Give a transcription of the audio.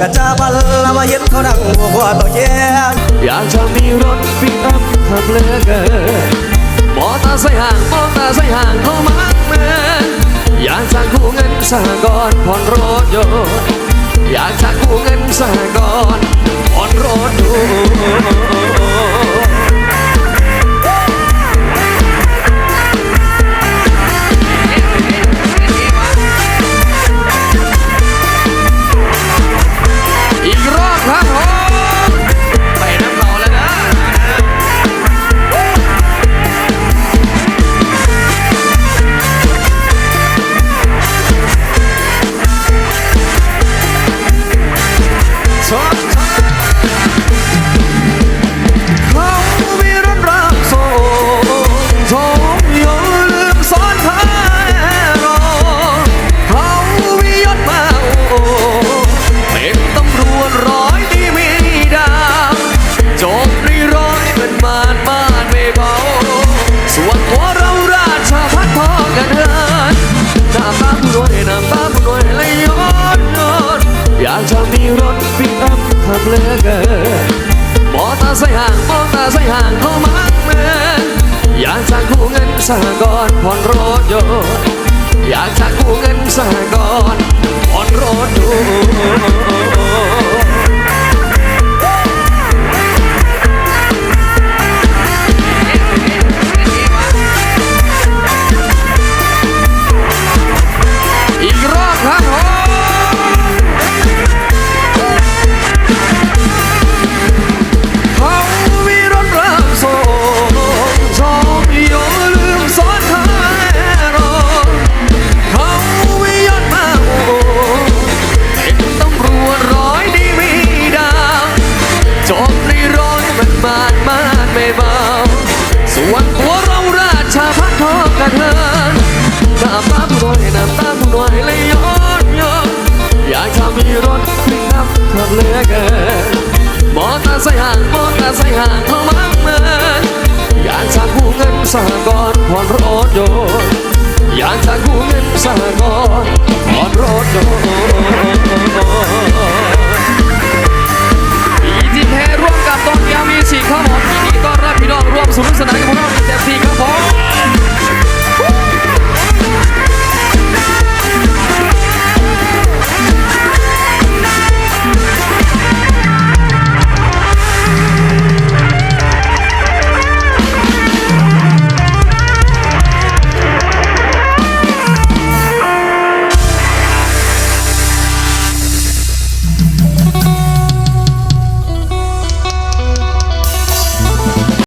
กระจาบัลละมาเย็นเขาดังหัวหัวต่อแย่อยากจะมีรถปิกอัพขับเลือเกินมอตาใส่ห่างมอตาใส่ห่างเข้ามาเมืองอยากจะกู้เงินสหกรณ์ผ่อนรถยนต์อยากจะกู้เงินสหกรณ์ผ่อนรถ จบในร้อยเป็นมานมานไม่เบาส่วนตัวเราราชาพัฒพอกันเถินหน้าตาผู้รวยหน้าตาผู้รวยเลยย้อนย้อนอยากจะมีรถปิกอัพขับเลือเกินมอเตอร์ไซค์ห่างมอเตอร์ไซค์ห่างเข้ามาเมืองอยากจะกู้เงินสหกรณ์ผ่อนรถยนต์อยากจะกู้เงินสหกรณ์ สหกรณ์ผ่อนรถยนต์อยากจะกู้เงินสหกรณ์ผ่อนรถยนต์